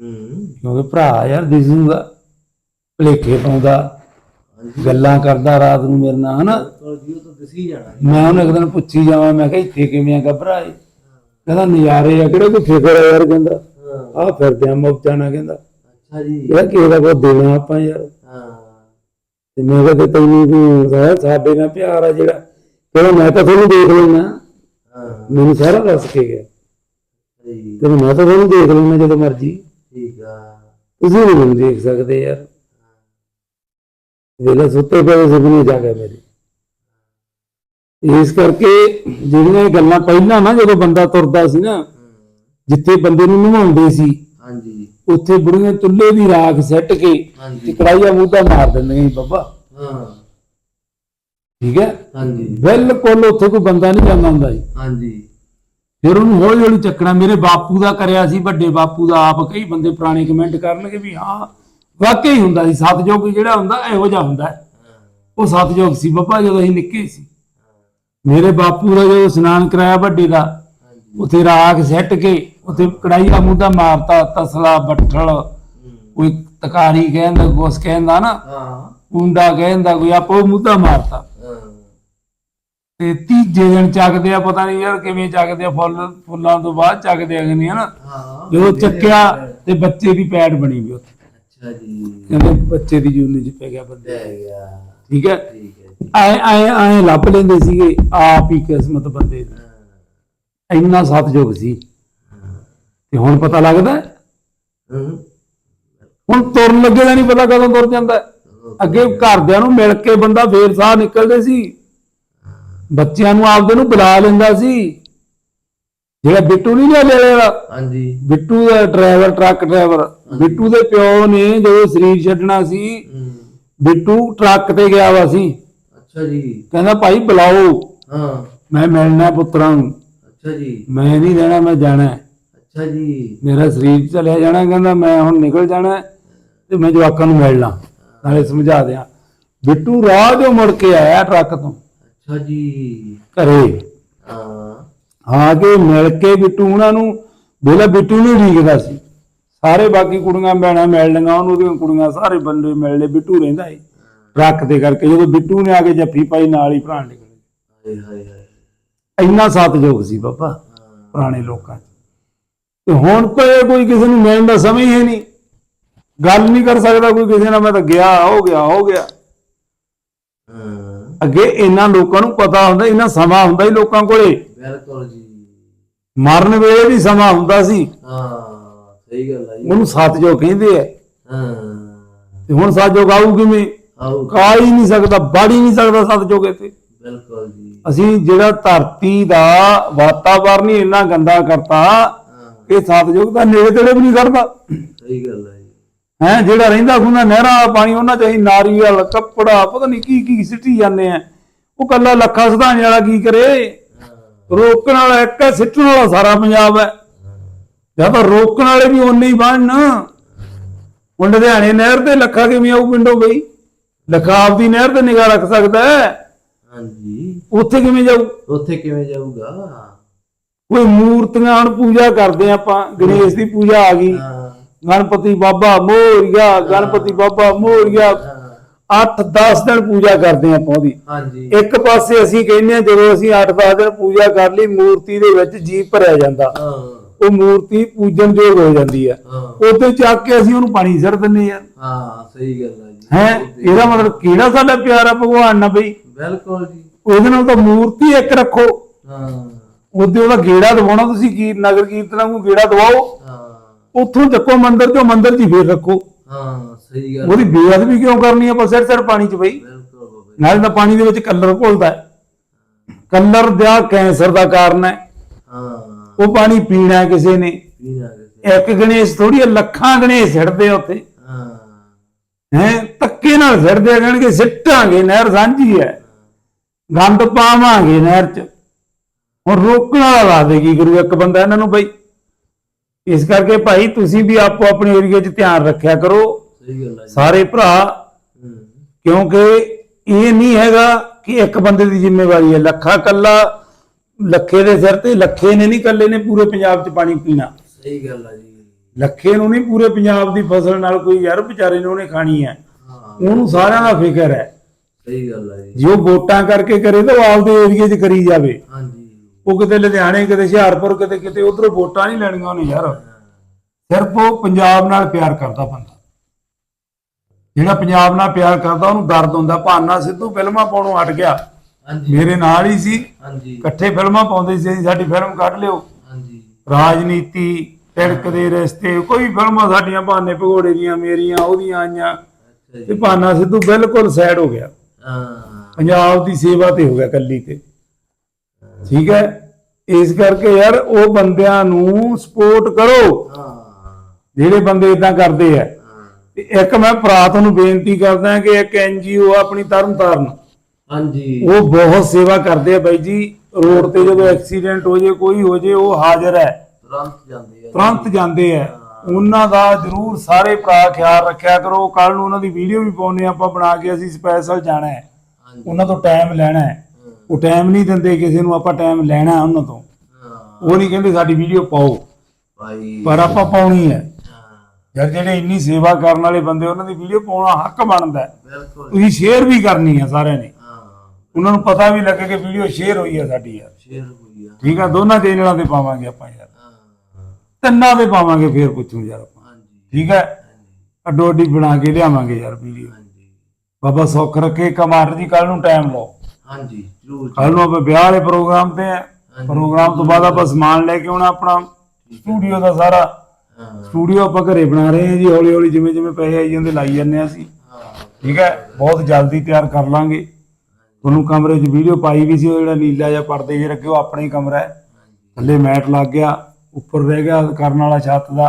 ਹੂੰ।
ਕਿਉਂਕਿ ਭਰਾ ਯਾਰ ਦਿਸੂਗਾ। ਭਲੇਖੇ ਪਾਉਂਦਾ। ਗੱਲਾਂ ਕਰਦਾ ਰਾਤ ਨੂੰ ਮੇਰੇ ਨਾਲ ਹਨਾ?
ਤਾਂ ਦਿਸੀ ਜਾਣਾ
ਮੈਂ ਉਹਨੂੰ ਇੱਕ ਦਿਨ ਪੁੱਛੀ ਜਾਵਾਂ ਮੈਂ ਕਿਹਾ ਇੱਥੇ ਕਿਵੇਂ ਆ ਘਬਰਾਏ ਕਹਿੰਦਾ ਨਜ਼ਾਰੇ ਆ ਕਿਹੜਾ ਕੋਈ ਫਿਕਰ ਆ ਯਾਰ? ਕਹਿੰਦਾ ਆ ਫਿਰਦੇ ਆ ਮੌਜਾਂ ਕਹਿੰਦਾ।
ਅੱਛਾ ਜੀ।
ਇਹ ਕਿਸੇ ਦਾ ਦੇਣਾ ਆਪਾਂ ਯਾਰ।
ਹਾਂ।
ਤੇ ਮੈਂ ਕਿਹਾ ਤੇ ਤੈਨੂੰ ਕੀ ਹੈ ਸਾਡੇ ਨਾਲ ਪਿਆਰ ਆ ਜਿਹੜਾ। ਕਹਿੰਦਾ ਮੈਂ ਤਾਂ ਤੁਹਾਨੂੰ ਦੇਖ ਲੈਣਾ
ਹਾਂ।
ਮੈਨੂੰ ਸਾਰਾ ਦੱਸ ਕੇ ਗਿਆ।
ਜੀ।
ਕਹਿੰਦਾ ਮੈਂ ਤਾਂ ਤੁਹਾਨੂੰ ਦੇਖ ਲੈਣਾ ਜਦੋਂ ਮਰਜ਼ੀ।
ਠੀਕ ਆ।
ਤੁਸੀਂ ਨਹੀਂ ਮੈਨੂੰ ਦੇਖ ਸਕਦੇ ਯਾਰ। ਵੇਲੇ ਸੁੱਤੇ ਪਏ ਸੁਪਨੇ ਜਾ ਗਏ ਮੇਰੇ। ਇਸ ਕਰਕੇ ਜਿਹੜੀਆਂ ਗੱਲਾਂ ਪਹਿਲਾਂ ਨਾ ਜਦੋਂ ਬੰਦਾ ਤੁਰਦਾ ਸੀ ਨਾ ਜਿੱਥੇ ਬੰਦੇ ਨੂੰ ਨਵਾਉਂਦੇ ਸੀ
ਹਾਂਜੀ।
ਉੱਥੇ ਬੁੜੀਆਂ ਚੁੱਲ੍ਹੇ ਦੀ ਰਾਖ ਸੱਟ ਕੇ ਤੇ ਕੜਾਈਆ ਮੂਧਾ ਮਾਰ ਦਿੰਦੀਆਂ ਸੀ ਬੱਬਾ।
ਹਾਂ।
ਠੀਕ ਹੈ?
ਹਾਂਜੀ।
ਬਿਲਕੁਲ ਉੱਥੇ ਕੋਈ ਬੰਦਾ ਨਹੀਂ ਜਾਂਦਾ ਹੁੰਦਾ ਸੀ।
ਹਾਂਜੀ।
ਫਿਰ ਉਹਨੂੰ ਹੌਲੀ ਹੌਲੀ ਚੱਕਣਾ ਮੇਰੇ ਬਾਪੂ ਦਾ ਕਰਿਆ ਸੀ ਵੱਡੇ ਬਾਪੂ ਦਾ ਆਪ ਕਈ ਬੰਦੇ ਪੁਰਾਣੇ ਕਮੈਂਟ ਕਰਨਗੇ ਵੀ ਹਾਂ ਵਾਕਈ ਹੁੰਦਾ ਸੀ ਸਤਜੋਗ ਜਿਹੜਾ ਹੁੰਦਾ ਇਹੋ ਜਿਹਾ ਹੁੰਦਾ। ਉਹ ਸਤਜੋਗ ਸੀ। ਬੱਬਾ ਜਦੋਂ ਅਸੀਂ ਨਿੱਕੇ ਸੀ ਮੇਰੇ ਬਾਪੂ ਦਾ ਜਦੋਂ ਇਸ਼ਨਾਨ ਕਰਾਇਆ ਵੱਡੇ ਦਾ ਉੱਥੇ ਰਾਖ ਸੱਟ ਕੇ ਉੱਥੇ ਕੜਾਈ ਦਾ ਮੂਧਾ ਮਾਰਤਾ ਤਸਲਾ ਬੱਠਲ ਕੋਈ ਤਕਾਰੀ ਕਹਿੰਦਾ ਗੋਸ ਕਹਿੰਦਾ ਨਾ
ਹਾਂ।
ਕਹਿੰਦਾ ਕੋਈ ਆਪੋ ਮੂਧਾ ਮਾਰਤਾ। ਤੇ ਤੀਜੇ ਦਿਨ ਚੱਕਦੇ ਆ ਪਤਾ ਨਹੀਂ ਯਾਰ ਕਿਵੇਂ ਚੱਕਦੇ ਆ ਫੁੱਲ ਫੁੱਲਾਂ ਤੋਂ ਬਾਅਦ ਚੱਕਦੇ ਆ ਕਿ ਨਹੀਂ ਹਨਾ? ਜਦੋਂ ਚੱਕਿਆ ਤੇ ਬੱਚੇ ਦੀ ਪੈੜ ਬਣੀ ਵੀ ਉੱਥੇ।
ਅੱਛਾ ਜੀ
ਕਹਿੰਦੇ ਬੱਚੇ ਦੀ ਜੂਨੀ ਚ ਪੈ ਗਿਆ ਬੰਦੇ।
ਲੈ ਗਿਆ।
ਠੀਕ ਹੈ?
ਠੀਕ ਹੈ ਜੀ
ਐ ਐ ਐ ਲੱਭ ਲੈਂਦੇ ਸੀਗੇ ਆਪ ਹੀ ਕਿਸਮਤ ਬੰਦੇ ਦੀ।
ਹਾਂ।
ਇੰਨਾ ਸਤਜੋਗ ਸੀ। ਤੇ ਹੁਣ ਪਤਾ ਲੱਗਦਾ? ਹੈ?
ਹੂੰ
ਹੁਣ ਤੁਰਨ ਲੱਗੇ ਦਾ ਨਹੀਂ ਪਤਾ ਕਦੋਂ ਤੁਰ ਜਾਂਦਾ। ਹੈ। ਅੱਗੇ ਘਰਦਿਆਂ ਨੂੰ ਮਿਲ ਕੇ ਬੰਦਾ ਫੇਰ ਸਾਹ ਨਿਕਲਦੇ ਸੀ। ਬੱਚਿਆਂ ਨੂੰ ਆਪਦੇ ਨੂੰ ਬੁਲਾ ਲੈਂਦਾ ਸੀ। ਜਿਹੜਾ ਬਿੱਟੂ ਨਹੀਂ ਲਿਆ ਲਿਆ
ਹਾਂਜੀ।
ਬਿੱਟੂ ਦਾ ਡਰਾਈਵਰ ਟਰੱਕ ਡਰਾਈਵਰ। ਬਿੱਟੂ ਦੇ ਪਿਓ ਨੇ ਜਦੋਂ ਸਰੀਰ ਛੱਡਣਾ ਸੀ ਬਿੱਟੂ ਟਰੱਕ ਤੇ ਗਿਆ ਵਾ ਸੀ।
ਅੱਛਾ ਜੀ।
ਕਹਿੰਦਾ ਭਾਈ ਬੁਲਾਓ।
ਹਾਂ।
ਮੈਂ ਮਿਲਣਾ ਪੁੱਤਰਾਂ ਨੂੰ।
ਅੱਛਾ ਜੀ।
ਮੈਂ ਨਹੀਂ ਰਹਿਣਾ ਮੈਂ ਜਾਣਾ।
ਅੱਛਾ ਜੀ।
ਮੇਰਾ ਸਰੀਰ ਚਲਿਆ ਜਾਣਾ ਕਹਿੰਦਾ ਮੈਂ ਹੁਣ ਨਿਕਲ ਜਾਣਾ ਤੇ ਮੈਂ ਜਵਾਕਾਂ ਨੂੰ ਮਿਲਣਾ। ਨਾਲੇ ਸਮਝਾ ਦਿਆਂ। ਬਿੱਟੂ ਰਾਹ ਜੋ ਮੁੜ ਕੇ ਆਇਆ ਟਰੱਕ ਤੋਂ।
ਅੱਛਾ ਜੀ।
ਘਰੇ।
ਹਾਂ।
ਆ ਕੇ ਮਿਲ ਕੇ ਬਿੱਟੂ ਉਹਨਾਂ ਨੂੰ ਬੋਲਾ ਬਿੱਟੂ ਨੂੰ ਢੀਕਦਾ ਸੀ। ਸਾਰੇ ਬਾਕੀ ਕੁੜੀਆਂ ਭੈਣਾਂ ਮਿਲ ਲਈਆਂ ਉਹਨੂੰ ਦੀਆਂ ਕੁੜੀਆਂ ਸਾਰੇ ਬੰਦੇ ਮਿਲ ਲਏ ਬਿੱਟੂ ਰਹਿੰਦਾ ਏ ਟਰੱਕ ਦੇ ਕਰਕੇ ਜਦੋਂ ਬਿੱਟੂ ਨੇ ਆ ਕੇ ਜੱਫੀ ਪਾਈ ਨਾਲ ਹੀ ਭਰਾ ਨਿਕਲੇ
ਹਾਏ ਹਾਏ ਹਾਏ।
ਇੰਨਾ ਸਤਜੋਗ ਸੀ ਬਾਬਾ ਪੁਰਾਣੇ ਲੋਕਾਂ 'ਚ। ਤੇ ਹੁਣ ਤਾਂ ਇਹ ਕੋਈ ਕਿਸੇ ਨੂੰ ਮਿਲਣ ਦਾ ਸਮਝ ਹੀ ਨਹੀਂ। ਗੱਲ ਨਹੀਂ ਕਰ ਸਕਦਾ ਕੋਈ ਕਿਸੇ ਨਾਲ ਮੈਂ ਤਾਂ ਗਿਆ ਹੋ ਗਿਆ ਹੋ ਗਿਆ। ਅੱਗੇ ਇਹਨਾਂ ਲੋਕਾਂ ਨੂੰ ਪਤਾ ਹੁੰਦਾ ਇਹਨਾਂ ਸਮਾਂ ਹੁੰਦਾ ਹੀ ਲੋਕਾਂ ਕੋਲੇ।
ਬਿਲਕੁਲ ਜੀ।
ਮਰਨ ਵੇਲੇ ਵੀ ਸਮਾਂ ਹੁੰਦਾ ਸੀ।
ਹਾਂ ਸਹੀ ਗੱਲ ਆ ਜੀ।
ਉਹਨੂੰ ਸਤਜੋਗ ਕਹਿੰਦੇ ਆ।
ਹਾਂ।
ਤੇ ਹੁਣ ਸਤਜੋਗ ਆਊ ਕਿਵੇਂ?
ਆਓ
ਕਾ ਹੀ ਨਹੀਂ ਸਕਦਾ ਹੀ ਨਹੀਂ ਸਕਦਾ ਸਤਜੋਗ ਇੱਥੇ।
ਬਿਲਕੁਲ ਜੀ।
ਅਸੀਂ ਜਿਹੜਾ ਧਰਤੀ ਦਾ ਵਾਤਾਵਰਨ ਹੀ ਇੰਨਾ ਗੰਦਾ ਕਰਤਾ
ਹਾਂ।
ਕਿ ਸਤਜੋਗ ਦਾ ਨੇੜੇ ਤੇੜੇ ਵੀ ਨਹੀਂ ਕਰਦਾ।
ਸਹੀ ਗੱਲ ਜੀ।
ਹੈ ਜਿਹੜਾ ਰਹਿੰਦਾ ਹੁੰਦਾ ਨਹਿਰਾਂ ਵਾਲਾ ਪਾਣੀ ਉਹਨਾਂ ਚ ਅਸੀਂ ਨਾਰੀਅਲ ਕੱਪੜਾ ਪਤਾ ਨਹੀਂ ਕੀ ਕੀ ਸਿੱਟੀ ਜਾਂਦੇ ਆ। ਉਹ ਕੱਲਾ ਲੱਖਾ ਸਧਾਣੇ ਵਾਲਾ ਕੀ ਕਰੇ?
ਹਾਂ
ਰੋਕਣ ਵਾਲਾ ਇੱਕ ਹੈ ਸਿੱਟਣ ਵਾਲਾ ਸਾਰਾ ਪੰਜਾਬ ਹੈ। ਜਾਂ ਤਾਂ ਰੋਕਣ ਵਾਲੇ ਵੀ ਉਨੇ ਹੀ ਬਣਨ। ਹੁਣ ਲੁਧਿਆਣੇ ਨਹਿਰ ਤੇ ਲੱਖਾ ਕਿਵੇਂ ਆਊ ਪਿੰਡੋਂ ਬਈ? ਲੱਖਾ ਆਪਦੀ ਨਹਿਰ ਤੇ ਨਿਗਾਹ ਰੱਖ ਸਕਦਾ ਹੈ?
ਹਾਂਜੀ।
ਉੱਥੇ ਕਿਵੇਂ ਜਾਊ?
ਉੱਥੇ ਕਿਵੇਂ ਜਾਊਗਾ?
ਕੋਈ ਮੂਰਤੀਆਂ ਹੁਣ ਪੂਜਾ ਕਰਦੇ ਆਪਾਂ। ਗਣੇਸ਼ ਦੀ ਪੂਜਾ ਆ ਗਈ। ਗਣਪਤੀ ਬਾਬਾ ਮੋਰੀਆ ਗਣਪਤੀ ਬਾਬਾ ਮੋਰੀਆ। 8-10 ਦਿਨ ਪੂਜਾ ਕਰਦੇ ਆ ਆਪਾਂ ਉਹਦੀ।
ਹਾਂਜੀ।
ਇੱਕ ਪਾਸੇ ਅਸੀਂ ਕਹਿੰਦੇ ਆ ਜਦੋਂ ਅਸੀਂ 8-10 ਦਿਨ ਪੂਜਾ ਕਰ ਲਈ ਮੂਰਤੀ ਦੇ ਵਿੱਚ ਜੀਵ ਭਰਿਆ ਜਾਂਦਾ।
ਹਾਂ।
ਉਹ ਮੂਰਤੀ ਪੂਜਨ ਯੋਗ ਹੋ ਜਾਂਦੀ ਆ ਉਹਦੇ ਚੱਕ ਕੇ ਅਸੀਂ ਉਹਨੂੰ ਪਾਣੀ ਸਿਰ ਦਿੰਨੇ ਯਾਰ
ਹਾਂ ਸਹੀ ਗੱਲ ਆ ਜੀ।
ਹੈ? ਇਹਦਾ ਮਤਲਬ ਕਿਹੜਾ ਸਾਡਾ ਪਿਆਰਾ ਭਗਵਾਨ ਨਾ ਬਈ?
ਬਿਲਕੁਲ ਜੀ।
ਉਹਦੇ ਨਾਲ ਤਾਂ ਮੂਰਤੀ ਇੱਕ ਰੱਖੋ।
ਹਾਂ।
ਉਹਦੇ ਉਹਦਾ ਗੇੜਾ ਦਵਾਉਣਾ ਤੁਸੀਂ ਕੀ ਨਗਰ ਕੀਰਤਨਾਂ ਨੂੰ ਗੇੜਾ ਦਵਾਓ
ਹਾਂ।
ਉੱਥੋਂ ਚੱਕੋ ਮੰਦਿਰ ਚੋਂ ਮੰਦਿਰ 'ਚ ਫੇਰ ਰੱਖੋ।
ਹਾਂ ਸਹੀ ਗੱਲ
ਉਹਦੀ ਬੇਅਦਬੀ ਕਿਉਂ ਕਰਨੀ ਆਪਾਂ ਸਿਰ ਸਿਰ ਪਾਣੀ 'ਚ ਬਈ?
ਬਿਲਕੁਲ ਬਾਬਾ ਜੀ।
ਨਾਲੇ ਤਾਂ ਪਾਣੀ ਦੇ ਵਿੱਚ ਕਲਰ ਘੁਲਦਾ ਹੈ। ਕਲਰ ਦਾ ਕੈਂਸਰ ਦਾ ਕਾਰਨ ਹੈ।
ਹਾਂ।
ਉਹ ਪਾਣੀ ਪੀਣਾ ਹੈ ਕਿਸੇ ਨੇ।
ਪੀਣਾ ਕਿਸੇ
ਇੱਕ ਗਣੇਸ਼ ਥੋੜੀ ਲੱਖਾਂ ਗਣੇਸ਼ ਛੱਡਦੇ ਉੱਥੇ।
ਹਾਂ।
ਹੈ ਧੱਕੇ ਨਾਲ ਛੱਡਦੇ ਕਹਿਣਗੇ ਸਿੱਟਾਂਗੇ ਨਹਿਰ ਸਾਂਝੀ ਹੈ। ਗੰਦ ਪਾਵਾਂਗੇ ਨਹਿਰ 'ਚ। ਹੁਣ ਰੋਕਣ ਵਾਲਾ ਲਾ ਦੇ ਕੀ ਕਰੂ ਇੱਕ ਬੰਦਾ ਇਹਨਾਂ ਨੂੰ ਬਈ। ਇਸ ਕਰਕੇ ਭਾਈ ਤੁਸੀਂ ਵੀ ਆਪੋ ਆਪਣੇ ਏਰੀਆ 'ਚ ਧਿਆਨ ਰੱਖਿਆ ਕਰੋ।
ਸਹੀ ਗੱਲ
ਸਾਰੇ ਭਰਾ
ਹੂੰ।
ਕਿਉਂਕਿ ਇਹ ਨਹੀਂ ਹੈਗਾ ਕਿ ਇੱਕ ਬੰਦੇ ਦੀ ਜ਼ਿੰਮੇਵਾਰੀ ਹੈ। ਲੱਖਾ ਕੱਲਾ ਲੱਖੇ ਦੇ ਸਿਰ ਤੇ ਲੱਖੇ ਨੇ ਨਹੀਂ ਕੱਲੇ ਨੇ ਪੂਰੇ ਪੰਜਾਬ 'ਚ ਪਾਣੀ ਪੀਣਾ।
ਸਹੀ ਗੱਲ ਆ ਜੀ।
ਲੱਖੇ ਨੂੰ ਨਹੀਂ ਪੂਰੇ ਪੰਜਾਬ ਦੀ ਫਸਲ ਨਾਲ ਕੋਈ ਯਾਰ ਵਿਚਾਰੇ ਨੇ ਉਹਨੇ ਖਾਣੀ ਹੈ।
ਹਾਂ
ਉਹਨੂੰ ਸਾਰਿਆਂ ਦਾ ਫਿਕਰ ਹੈ।
ਸਹੀ ਗੱਲ ਆ ਜੀ।
ਜੇ ਵੋਟਾਂ ਕਰਕੇ ਕਰੇ ਤਾਂ ਉਹ ਆਪਦੇ ਏਰੀਏ 'ਚ ਕਰੀ ਜਾਵੇ।
ਹਾਂਜੀ।
ਉਹ ਕਿਤੇ ਲੁਧਿਆਣੇ ਕਿਤੇ ਹੁਸ਼ਿਆਰਪੁਰ ਕਿਤੇ ਕਿਤੇ ਉਧਰੋਂ ਵੋਟਾਂ ਨਹੀਂ ਲੈਣੀਆਂ ਉਹਨੇ ਯਾਰ। ਸਿਰਫ ਉਹ ਪੰਜਾਬ ਨਾਲ ਪਿਆਰ ਕਰਦਾ ਬੰਦਾ। ਜਿਹੜਾ ਪੰਜਾਬ ਨਾਲ ਪਿਆਰ ਕਰਦਾ ਉਹਨੂੰ ਦਰਦ ਹੁੰਦਾ। ਭਾਨਾ ਸਿੱਧੂ ਫਿਲਮਾਂ ਪਾਉਣੋਂ ਹਟ ਗਿਆ। ਮੇਰੇ ਨਾਲ ਹੀ ਸੀ।
ਹਾਂਜੀ।
ਇਕੱਠੇ ਫਿਲਮਾਂ ਪਾਉਂਦੇ ਸੀ ਸਾਡੀ ਫਿਲਮ ਕੱਢ ਲਿਓ।
ਹਾਂਜੀ।
ਰਾਜਨੀਤੀ ਤਿੜਕ ਦੇ ਰਸਤੇ ਕੋਈ ਫਿਲਮਾਂ ਸਾਡੀਆਂ ਭਾਨੇ ਭਗੋੜੇ ਦੀਆਂ ਮੇਰੀਆਂ ਉਹਦੀਆਂ ਆਈਆਂ। ਤੇ ਭਾਨਾ ਸਿੱਧੂ ਬਿਲਕੁਲ ਸਾਈਡ ਹੋ ਗਿਆ।
ਹਾਂ।
ਪੰਜਾਬ ਦੀ ਸੇਵਾ ਤੇ ਹੋ ਗਿਆ ਕੱਲੀ ਤੇ। ਠੀਕ ਹੈ? ਇਸ ਕਰਕੇ ਯਾਰ ਉਹ ਬੰਦਿਆਂ ਨੂੰ ਸਪੋਰਟ ਕਰੋ।
ਹਾਂ।
ਜਿਹੜੇ ਬੰਦੇ ਇਦਾਂ ਕਰਦੇ ਆ। ਤੇ ਇੱਕ ਮੈਂ ਭਰਾ ਤੁਹਾਨੂੰ ਬੇਨਤੀ ਕਰਦਾ ਕਿ ਇੱਕ ਐਨਜੀਓ ਆਪਣੀ ਤਰਨ ਤਾਰਨ
ਹਾਂਜੀ।
ਉਹ ਬਹੁਤ ਸੇਵਾ ਕਰਦੇ ਆ ਬਾਈ ਜੀ। ਰੋਡ ਤੇ ਜਦੋਂ ਐਕਸੀਡੈਂਟ ਹੋ ਜੇ ਕੋਈ ਹੋ ਜੇ ਉਹ ਹਾਜ਼ਰ ਹੈ।
ਤੁਰੰਤ ਜਾਂਦੇ ਆ
ਤੁਰੰਤ ਜਾਂਦੇ ਆ। ਉਹਨਾਂ ਦਾ ਜਰੂਰ ਸਾਰੇ ਭਰਾ ਖਿਆਲ ਰੱਖਿਆ ਕਰੋ। ਕੱਲ ਨੂੰ ਉਹਨਾਂ ਦੀ ਵੀਡੀਓ ਵੀ ਪਾਉਣੇ ਆਪਾਂ ਬਣਾ ਕੇ ਅਸੀਂ ਸਪੈਸ਼ਲ ਜਾਣਾ ਹੈ। ਉਹਨਾਂ ਤੋਂ ਟਾਈਮ ਲੈਣਾ ਹੈ। ਉਹ ਟਾਈਮ ਨਹੀਂ ਦਿੰਦੇ ਕਿਸੇ ਨੂੰ ਆਪਾਂ ਟਾਈਮ ਲੈਣਾ ਉਹਨਾਂ ਤੋਂ। ਉਹ ਨਹੀਂ ਕਹਿੰਦੇ ਸਾਡੀ ਵੀਡੀਓ ਪਾਓ।
ਭਾਈ।
ਪਰ ਆਪਾਂ ਪਾਉਣੀ ਹੈ। ਯਾਰ ਜਿਹੜੇ ਇੰਨੀ ਸੇਵਾ ਕਰਨ ਵਾਲੇ ਬੰਦੇ ਉਹਨਾਂ ਦੀ ਵੀਡੀਓ ਪਾਉਣਾ ਹੱਕ ਬਣਦਾ
ਬਿਲਕੁਲ।
ਤੁਸੀਂ ਸ਼ੇਅਰ ਵੀ ਕਰਨੀ ਹੈ ਸਾਰਿਆਂ ਨੇ। ਉਹਨਾਂ ਨੂੰ ਪਤਾ ਵੀ ਲੱਗੇ ਕਿ ਵੀਡੀਓ ਸ਼ੇਅਰ ਹੋਈ ਹੈ ਸਾਡੀ ਯਾਰ।
ਸ਼ੇਰ ਹੋਈ ਆ।
ਠੀਕ ਆ ਦੋਨਾਂ ਚੈਨਲਾਂ ਤੇ ਪਾਵਾਂਗੇ ਆਪਾਂ ਯਾਰ। ਤਿੰਨਾਂ ਤੇ ਪਾਵਾਂਗੇ ਫੇਰ ਪੁੱਛੂ ਯਾਰ ਆਪਾਂ।
ਹਾਂਜੀ।
ਠੀਕ ਹੈ? ਅੱਡੋ ਅੱਡੀ ਬਣਾ ਕੇ ਲਿਆਵਾਂਗੇ ਯਾਰ ਵੀਡੀਓ
ਹਾਂਜੀ।
ਬਾਬਾ ਸੁੱਖ ਰੱਖੇ ਕਮਾਰ ਜੀ ਕੱਲ ਨੂੰ ਟਾਈਮ ਲਓ।
ਹਾਂਜੀ ਜ਼ਰੂਰ ਜੀ।
ਕੱਲ ਨੂੰ ਆਪਾਂ ਵਿਆਹ ਵਾਲੇ ਪ੍ਰੋਗਰਾਮ ਤੇ ਆ। ਪ੍ਰੋਗਰਾਮ ਤੋਂ ਬਾਅਦ ਆਪਾਂ ਸਮਾਨ ਲੈ ਕੇ ਆਉਣਾ ਆਪਣਾ। ਸਟੂਡੀਓ ਦਾ ਸਾਰਾ। ਸਟੂਡੀਓ ਆਪਾਂ ਘਰੇ ਬਣਾ ਰਹੇ ਹਾਂ ਜੀ ਹੌਲੀ ਹੌਲੀ ਜਿਵੇਂ ਜਿਵੇਂ ਪੈਸੇ ਆਈ ਜਾਂਦੇ ਲਾਈ ਜਾਂਦੇ ਹਾਂ ਅਸੀਂ। ਠੀਕ ਹੈ? ਬਹੁਤ ਜਲਦੀ ਤਿਆਰ ਕਰ ਲਾਂਗੇ। ਤੁਹਾਨੂੰ ਕਮਰੇ 'ਚ ਵੀਡੀਓ ਪਾਈ ਵੀ ਸੀ ਉਹ ਜਿਹੜਾ ਨੀਲਾ ਜਿਹਾ ਪਰਦੇ ਜਿਹੇ ਰੱਖੇ ਉਹ ਆਪਣਾ ਹੀ ਕਮਰਾ ਹੈ। ਥੱਲੇ ਮੈਟ ਲੱਗ ਗਿਆ ਉੱਪਰ ਰਹਿ ਗਿਆ ਕਰਨ ਵਾਲਾ ਛੱਤ ਦਾ।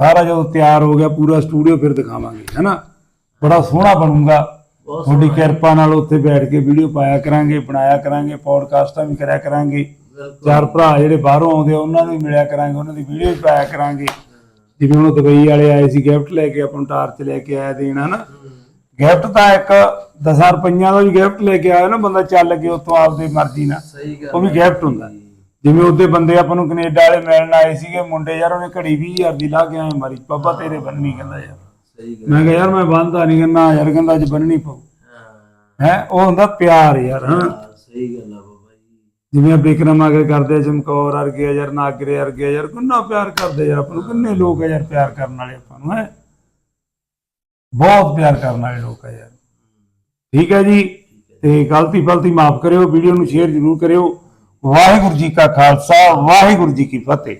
ਸਾਰਾ ਜਦੋਂ ਤਿਆਰ ਹੋ ਗਿਆ ਪੂਰਾ ਸਟੂਡੀਓ ਫਿਰ ਦਿਖਾਵਾਂਗੇ ਹੈਨਾ ਬੜਾ ਸੋਹਣਾ ਬਣੂਗਾ। ਤੁਹਾਡੀ ਕਿਰਪਾ ਨਾਲ ਉੱਥੇ ਬੈਠ ਕੇ ਵੀਡੀਓ ਪਾਇਆ ਕਰਾਂਗੇ ਬਣਾਇਆ ਕਰਾਂਗੇ ਪੌਡਕਾਸਟਾਂ ਵੀ ਕਰਿਆ ਕਰਾਂਗੇ। ਚਾਰ ਭਰਾ ਜਿਹੜੇ ਬਾਹਰੋਂ ਆਉਂਦੇ ਉਹਨਾਂ ਨੂੰ ਮਿਲਿਆ ਕਰਾਂਗੇ ਉਹਨਾਂ ਦੀ ਵੀਡੀਓ ਵੀ ਪਾਇਆ ਕਰਾਂਗੇ। ਜਿਵੇਂ ਹੁਣ ਦੁਬਈ ਵਾਲੇ ਆਏ ਸੀ ਗਿਫਟ ਲੈ ਕੇ ਆਪਾਂ ਨੂੰ ਟਾਰਚ ਲੈ ਕੇ ਆਇਆ ਦੇਣ ਹਨਾ? ਗਿਫਟ ਤਾਂ ਇੱਕ 10 ਰੁਪਈਆਂ ਦਾ ਵੀ ਗਿਫਟ ਲੈ ਕੇ ਆਇਆ ਨਾ ਬੰਦਾ ਚੱਲ ਕੇ ਉੱਥੋਂ ਆਪਦੀ ਮਰਜ਼ੀ ਨਾਲ। ਉਹ ਵੀ ਗਿਫਟ ਹੁੰਦਾ। ਜਿਵੇਂ ਉਹਦੇ ਬੰਦੇ ਆਪਾਂ ਨੂੰ ਕੈਨੇਡਾ ਵਾਲੇ ਮਿਲਣ ਆਏ ਸੀਗੇ ਮੁੰਡੇ ਯਾਰ ਉਹਨੇ ਘੜੀ 20000 ਦੀ ਲਾ ਕੇ ਆਏ ਮਾਰੀ ਪਾਪਾ ਤੇਰੇ ਬੰਨਣੀ ਕਹਿੰਦਾ ਯਾਰ।
ਸਹੀ ਗੱਲ
ਮੈਂ ਕਿਹਾ ਯਾਰ ਮੈਂ ਬੰਨਦਾ ਨਹੀਂ ਕਹਿੰਦਾ ਯਾਰ ਕਹਿੰਦਾ ਅੱਜ ਬੰਨਣੀ ਪਊ।
ਹਾਂ।
ਹੈ ਉਹ ਹੁੰਦਾ ਪਿਆਰ ਯਾਰ ਹਾਂ।
ਸਹੀ ਗੱਲ ਆ ਬਾਬਾ ਜੀ।
ਜਿਵੇਂ ਬਿਕਰਮ ਅਗਰ ਕਰਦੇ ਚਮਕੌਰ ਵਰਗੇ ਆ ਯਾਰ ਨਾਗਰੇ ਵਰਗੇ ਆ ਯਾਰ ਕਿੰਨਾ ਪਿਆਰ ਕਰਦੇ ਯਾਰ ਆਪਾਂ ਨੂੰ ਕਿੰਨੇ ਲੋਕ ਆ ਯਾਰ ਪਿਆਰ ਕਰਨ ਵਾਲੇ ਆਪਾਂ ਨੂੰ ਹੈ। ਬਹੁਤ ਪਿਆਰ ਕਰਨ ਵਾਲੇ ਲੋਕ ਆ ਯਾਰ। ਠੀਕ ਹੈ ਜੀ? ਤੇ ਗਲਤੀ ਫਲਤੀ ਮਾਫ ਕਰਿਓ ਵੀਡੀਓ ਨੂੰ ਸ਼ੇਅਰ ਜ਼ਰੂਰ ਕਰਿਓ। ਵਾਹਿਗੁਰੂ ਜੀ ਕਾ ਖਾਲਸਾ ਵਾਹਿਗੁਰੂ ਜੀ ਕੀ ਫਤਿਹ।